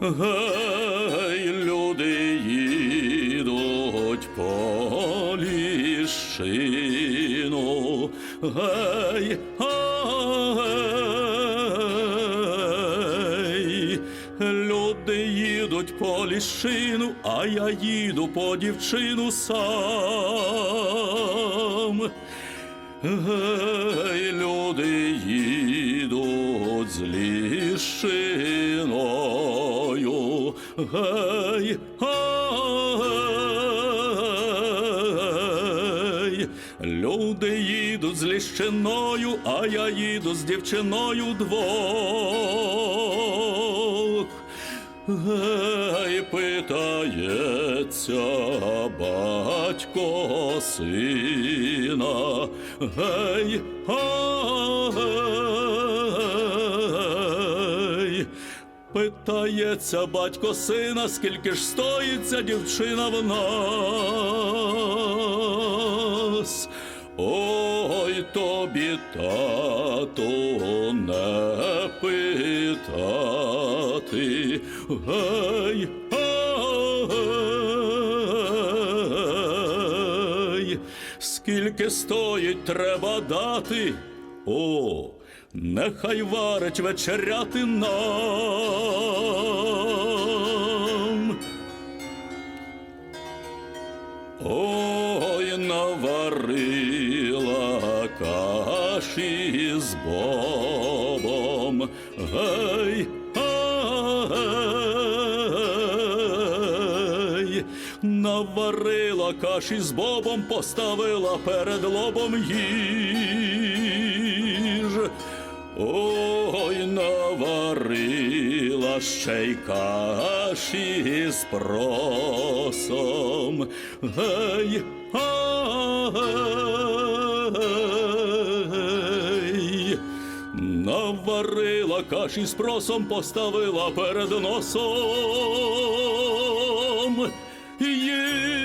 Гей, люди їдуть по ліщину. Гей, гей, люди їдуть по ліщину, а я їду по дівчину сам. Гей, люди їдуть з ліщиною. Гей, гей, люди їдуть з ліщиною, а я їду з дівчиною двох. Гей, питається батько сина. Гей, гей, питається батько сина, скільки ж стоїть ця дівчина в нас. Ой, тобі, тату, не питати. Гей, гей, скільки стоїть треба дати. О, нехай варить вечеряти нам. Ой, наварила каші з бобом. Гей, гей, наварила каші з бобом, поставила перед лобом їж. Ой наварила ще й каші з просом. Гей, гей. наварила каші з просом, поставила перед носом. Є